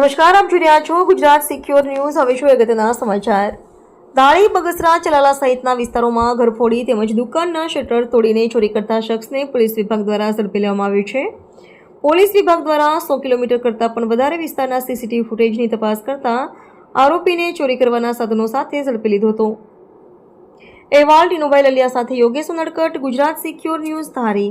નમસ્કાર, આપ જોઈ રહ્યા છો ગુજરાત સિક્યોર ન્યૂઝ. હવે શું અગત્યના સમાચાર? દાળી, બગસરા, ચલાલા સહિતના વિસ્તારોમાં ઘરફોડી તેમજ દુકાનના શટર તોડીને ચોરી કરતા શખ્સને પોલીસ વિભાગ દ્વારા ઝડપી લેવામાં આવ્યો છે. પોલીસ વિભાગ દ્વારા સો કિલોમીટર કરતાં પણ વધારે વિસ્તારના સીસીટીવી ફૂટેજની તપાસ કરતા આરોપીને ચોરી કરવાના સાધનો સાથે ઝડપી લીધો હતો. અહેવાલ, ટીનુભાઈ લલિયા સાથે Yogesh Unadkat, Gujarat secure news Dhari.